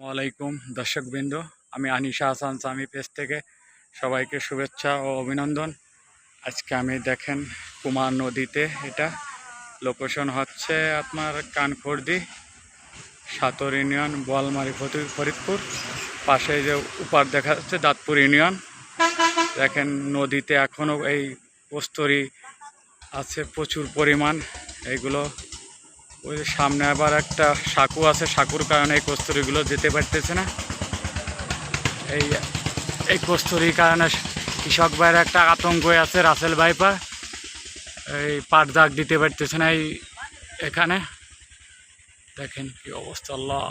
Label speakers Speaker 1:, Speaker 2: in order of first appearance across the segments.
Speaker 1: ওয়ালাইকুম দর্শকবৃন্দ। আমি আনিশা হাসান সামি পেজ থেকে সবাইকে শুভেচ্ছা ও অভিনন্দন। আজকে আমি দেখেন কুমার নদীতে এটা। লোকেশন হচ্ছে আপনার কানখর্দি, সাতর ইউনিয়ন, বোয়ালমারি ফরিদপুর। পাশে যে উপার দেখা যাচ্ছে দাঁতপুর ইউনিয়ন। দেখেন নদীতে এখনও এই কস্তরি আছে প্রচুর পরিমাণ। এইগুলো ওই সামনে আবার একটা সাঁকু আছে, সাঁকুর কারণে এই কস্তুরিগুলো যেতে পারতেছে না। এই এই কস্তুরির কারণে কৃষক ভাইয়ের একটা আতঙ্ক আছে, রাসেল ভাইপা এই পাট দাগ দিতে পারতেছে না এই এখানে। দেখেন কি অবস্থা, আল্লাহ।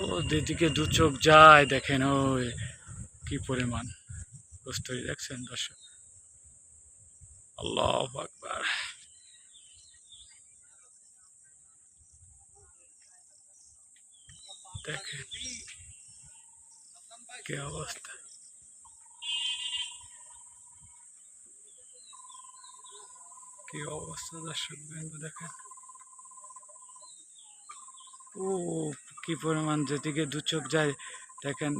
Speaker 1: ও দিদিকে দু চোখ যায়, দেখেন ওই কি পরিমাণ কস্তুরি, দেখছেন দর্শক? আল্লাহ আকবার। দেখেন কি অবস্থা। কি অবস্থা দর্শক বিন্দু, দেখেন। ও কি পরিমাণ যেদিকে দু চোখ যায়, দেখেন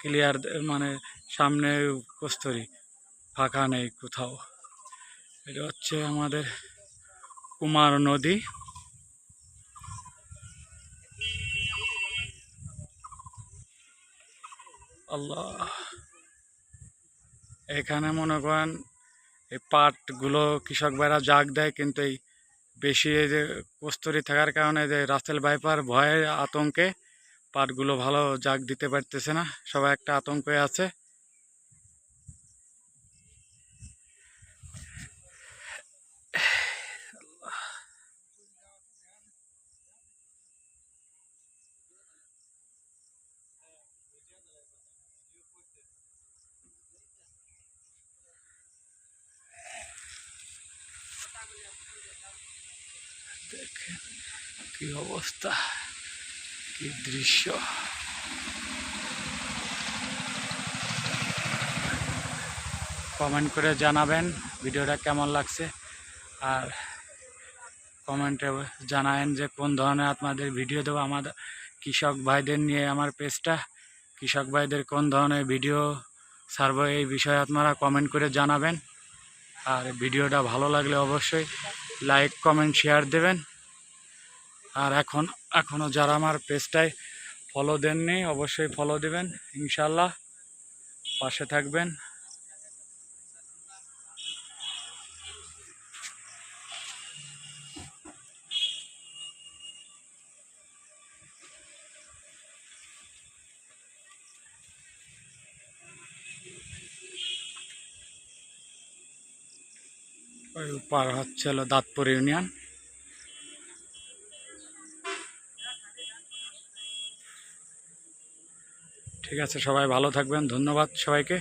Speaker 1: ক্লিয়ার মানে সামনে কস্তরি, ফাঁকা নেই কোথাও। এটা হচ্ছে আমাদের কুমার নদী। আল্লাহ। এখানে মনে করেন এই পাটগুলো কৃষক ভাইরা জাগ দেয়, কিন্তু এই বেশি এই যে কস্তুরি থাকার কারণে যে রাসেল বাইপার ভয়ে আতঙ্কে পাটগুলো ভালো জাগ দিতে পারতেছে না। সবাই একটা আতঙ্কে আছে। দেখেন কি অবস্থা, কি দৃশ্য। কমেন্ট করে জানাবেন ভিডিওটা কেমন লাগছে, আর কমেন্টে জানাবেন যে কোন ধরনের আপনাদের ভিডিও দেবো। আমাদের কৃষক ভাইদের নিয়ে আমার পেজটা, কৃষক ভাইদের কোন ধরনের ভিডিও ছাড়বো এই বিষয়ে আপনারা কমেন্ট করে জানাবেন। আর ভিডিওটা ভালো লাগলে অবশ্যই লাইক কমেন্ট শেয়ার দেবেন। আর এখন এখনও যারা আমার পেজটায় ফলো দেননি, অবশ্যই ফলো দেবেন ইনশাল্লাহ পাশে থাকবেন। ওই পার হচ্ছে হলো দাঁতপুর ইউনিয়ন। ঠিক আছে সবাই ভালো থাকবেন ধন্যবাদ সবাইকে।